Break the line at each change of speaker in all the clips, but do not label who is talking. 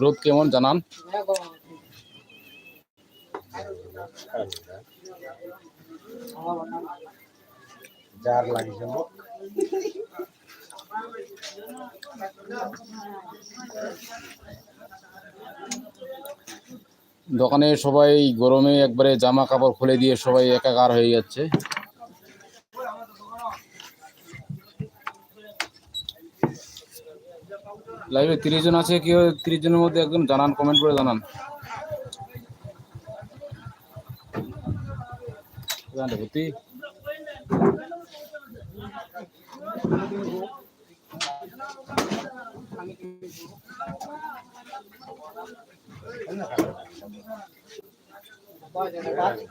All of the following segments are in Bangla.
রোদ কেমন জানান?
যার লাগছে
দোকানে সবাই গরমে একবারে জামা কাপড় খুলে দিয়ে সবাই একাকার হয়ে যাচ্ছে। লাইভে তিরিশ জন আছে কেউ তিরিশ জনের মধ্যে একদম জানান কমেন্ট করে জানান। ভর্তি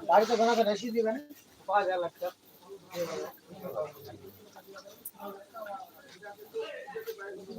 বাড়িতে বানাতে রেসি দিবেন? পাঁচ হাজার টাকা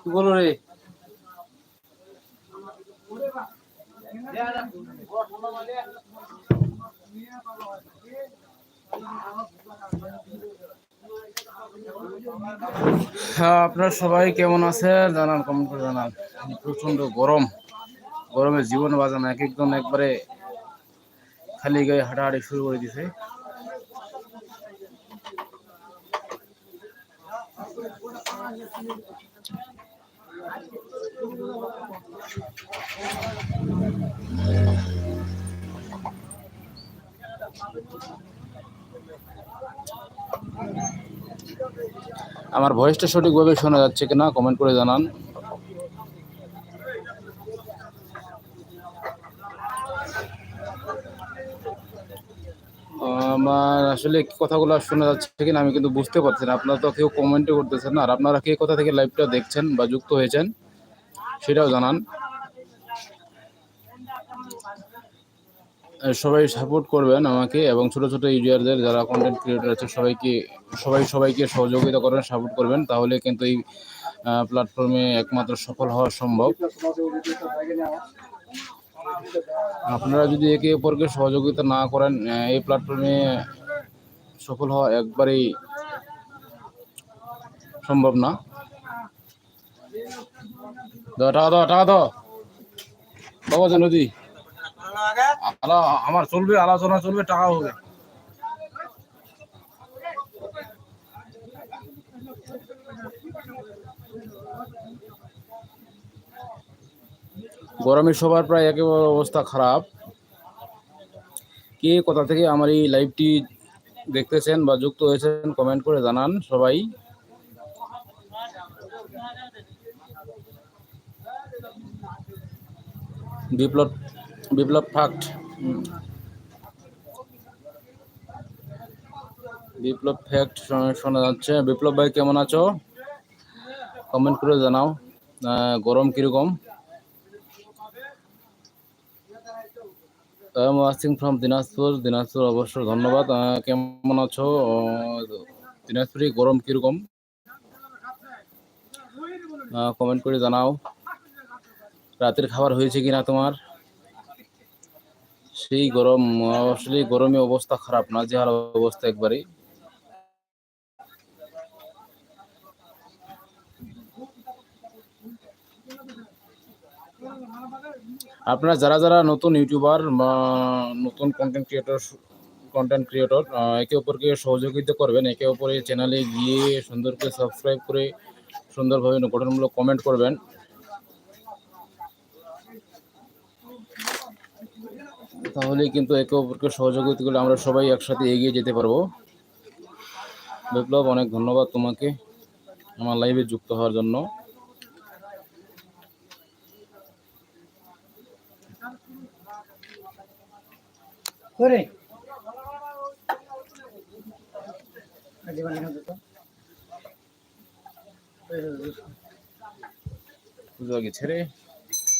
কি বলো রে? হ্যাঁ আপনারা সবাই কেমন আছে জানান কমেন্ট করে জানান। প্রচণ্ড গরম। গরমে জীবন বাজানো এক একজন একবারে খালি গায়ে হাঁটাহাঁটি শুরু করে দিছে। আমার ভয়েসটা সঠিকভাবে শোনা যাচ্ছে কিনা কমেন্ট করে জানান। আমার আসলে কথাগুলো শোনা যাচ্ছে কিনা আমি কিন্তু বুঝতে পারছি না। আপনারা তো কেউ কমেন্টও করতেছেন না। আর আপনারা কে কোথা থেকে লাইভটা দেখছেন বা যুক্ত হয়েছেন, সেটাও জানান। সবাই সাপোর্ট করবেন আমাকে এবং ছোট ছোট ইউজারদের যারা কন্টেন্ট ক্রিয়েটর আছে, সবাইকে, সবাই সবাইকে সহযোগিতা করবেন সাপোর্ট করবেন। তাহলে কিন্তু এই প্ল্যাটফর্মে একমাত্র সফল হওয়া সম্ভব। আপনারা যদি একে অপরকে সহযোগিতা না করেন এই প্ল্যাটফর্মে সফল হওয়া একবারেই সম্ভব না। টাকা দাও টাকা দাও। বাবা নদী আলা, আমার চলবে, আলোচনা চলবে টাকা হবে। গরমে সবার প্রায় একেবারে অবস্থা খারাপ। কে কোথা থেকে আমার এই লাইভটি দেখতেছেন বা যুক্ত হয়েছেন কমেন্ট করে জানান সবাই। বিপ্লব বিপ্লব ফাক্ট বিপ্লব ফ্যাক্ট শোনা যাচ্ছে। বিপ্লব ভাই কেমন আছো? কমেন্ট করে জানাও। গরম কীরকম? ওয়াচিং ফ্রম দিনাজপুর দিনাজপুর অবশ্য ধন্যবাদ। কেমন আছো? দিনাজপুরে গরম কীরকম? কমেন্ট করে জানাও। রাতের খাবার হয়েছে কিনা তোমার? সেই গরম আসলে গরমে অবস্থা খারাপ না যে হার অবস্থা একবারে আপনারা যারা যারা নতুন ইউটিউবার নতুন কন্টেন্ট ক্রিয়েটর কন্টেন্ট ক্রিয়েটর একে অপরকে সহযোগিতা করবেন, একে অপরের চ্যানেলে গিয়ে সুন্দর করে সাবস্ক্রাইব করে সুন্দরভাবে গঠনমূলক কমেন্ট করবেন। তাহলে কিন্তু একে অপরকে সহযোগিতা করলে আমরা সবাই একসাথে এগিয়ে যেতে পারব। বিপ্লব, অনেক ধন্যবাদ তোমাকে আমার লাইভে যুক্ত হওয়ার জন্য।
করে জীবন